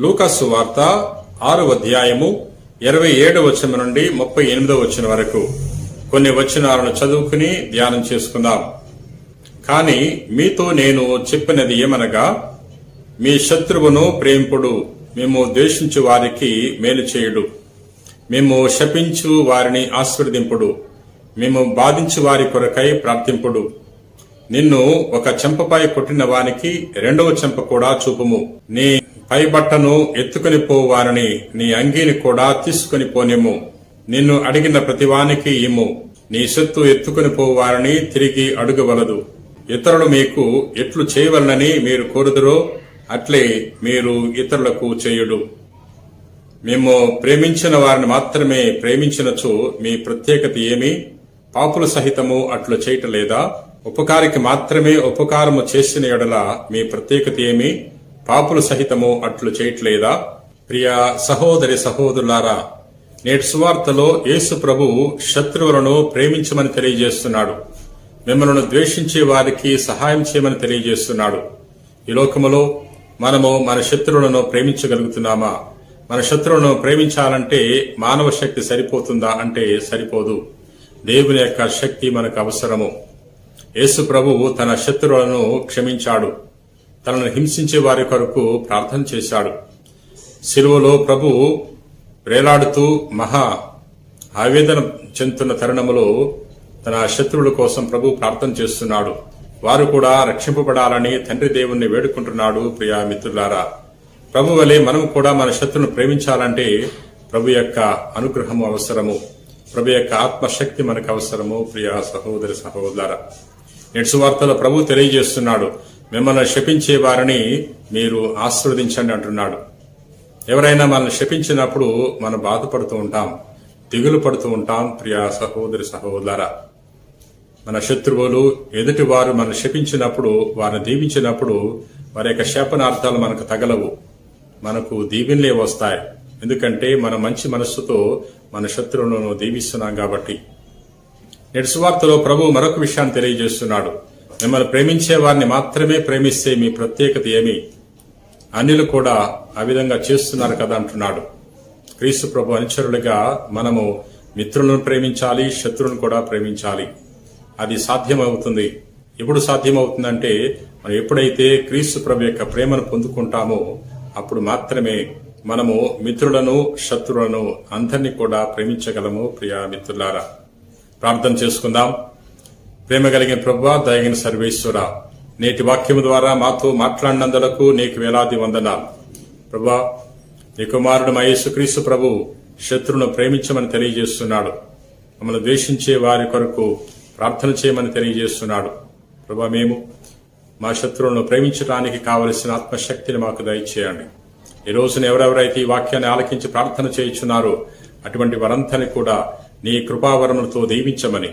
లూకస్సు వార్త ఆరు అధ్యాయము ఇరవై ఏడు వచనం నుండి ముప్పై ఎనిమిదో వచ్చిన వరకు. కొన్ని వచనాలను చదువుకుని ధ్యానం చేసుకుందాం. కాని మీతో నేను చెప్పినది ఏమనగా మీ శత్రువును ప్రేమిపుడు మేము ద్వేషించు వారికి మేలు చేయుడు. మేము శపించు వారిని ఆశీర్వదింపుడు. మేము బాధించు వారి కొరకై ప్రార్థింపుడు నిన్ను ఒక చెంపపై కొట్టిన వానికి రెండవ చెంప కూడా చూపుము. నీ పై బట్టను ఎత్తుకొని పోవారని నీ అంగీని కూడా తీసుకొని పోనిమ్ము. నిన్ను అడిగిన ప్రతివానికి ఇమ్ము. నీ సొత్తు ఎత్తుకొని పోవారని తిరిగి అడుగవలదు. ఇతరులు మీకు ఎట్లు చేయవలనని మీరు కోరుదురో అట్లే మీరు ఇతరులకు చేయుడు. మేము ప్రేమించిన వారిని మాత్రమే ప్రేమించినచో మీ ప్రత్యేకత ఏమి? పాపుల సహితము అట్లు చేయటం లేదా? ఉపకారికి మాత్రమే ఉపకారము చేసిన ఎడల మీ ప్రత్యేకత ఏమి? పాపుల సహితము అట్లు చేయట్లేదా? ప్రియ సహోదరి సహోదరులారా నేటి సువార్తలో యేసు ప్రభు శత్రువులను ప్రేమించమని తెలియజేస్తున్నాడు. మిమ్మల్ని ద్వేషించే వారికి సహాయం చేయమని తెలియజేస్తున్నాడు. ఈ లోకములో మనము మన శత్రువులను ప్రేమించగలుగుతున్నామా? మన శత్రువులను ప్రేమించాలంటే మానవ శక్తి సరిపోతుందా అంటే సరిపోదు. దేవుని యొక్క శక్తి మనకు అవసరము. యేసు ప్రభువు తన శత్రువులను క్షమించాడు. తనను హింసించే వారి కొరకు ప్రార్థన చేశాడు. సిలువలో ప్రభు వేలాడుతూ మహా ఆవేదన చెందుతున్న తరుణములో తన శత్రువుల కోసం ప్రభు ప్రార్థన చేస్తున్నాడు. వారు కూడా రక్షింపబడాలని తండ్రి దేవుణ్ణి వేడుకుంటున్నాడు ప్రియా మిత్రులారా. ప్రభు వలె మనం కూడా మన శత్రువును ప్రేమించాలంటే ప్రభు యొక్క అనుగ్రహము అవసరము. ప్రభు యొక్క ఆత్మశక్తి మనకు అవసరము ప్రియా సహోదరి సహోదర నేటి సువార్తలో ప్రభు తెలియజేస్తున్నాడు. మిమ్మల్ని శపించే వారిని మీరు ఆశీర్వదించండి అంటున్నాడు. ఎవరైనా మనల్ని శపించినప్పుడు మనం బాధపడుతూ ఉంటాం దిగులు పడుతూ ఉంటాం ప్రియా సహోదరి సహోదర. మన శత్రువులు ఎదుటి వారు మనం శపించినప్పుడు వారిని దీవించినప్పుడు వారి యొక్క శాపనార్థాలు మనకు తగలవు. మనకు దీవెనలే వస్తాయి. ఎందుకంటే మన మంచి మనస్సుతో మన శత్రువులను దీవిస్తున్నాం కాబట్టి. నేటి సువార్తలో ప్రభు మరొక విషయాన్ని తెలియజేస్తున్నాడు. మిమ్మల్ని ప్రేమించే వారిని మాత్రమే ప్రేమిస్తే మీ ప్రత్యేకత ఏమి? అన్యులు కూడా ఆ విధంగా చేస్తున్నారు కదా అంటున్నాడు. క్రీస్తు ప్రభు అనుచరులుగా మనము మిత్రులను ప్రేమించాలి శత్రువులను కూడా ప్రేమించాలి. అది సాధ్యమవుతుంది. ఎప్పుడు సాధ్యమవుతుందంటే మనం ఎప్పుడైతే క్రీస్తు ప్రభు యొక్క ప్రేమను పొందుకుంటామో అప్పుడు మాత్రమే మనము మిత్రులను శత్రువులను అందరినీ కూడా ప్రేమించగలము ప్రియా మిత్రులారా. ప్రార్థన చేసుకుందాం. ప్రేమ కలిగిన ప్రభు దయగిన సర్వేశ్వర నేటి వాక్యము ద్వారా మాతో మాట్లాడినందులకు నీకు వేలాది వందనాలు. ప్రభా నీ కుమారుడు మహేసుక్రీస్తు ప్రభు శత్రువును ప్రేమించమని తెలియజేస్తున్నాడు. మమ్మల్ని ద్వేషించే వారి కొరకు ప్రార్థన చేయమని తెలియజేస్తున్నాడు. ప్రభా మేము మా శత్రువులను ప్రేమించడానికి కావలసిన ఆత్మశక్తిని మాకు దయచేయండి. ఈ రోజున ఎవరెవరైతే ఈ వాక్యాన్ని ఆలకించి ప్రార్థన చేయించున్నారో అటువంటి వరంతని కూడా నీ కృపావరములతో దీవించమని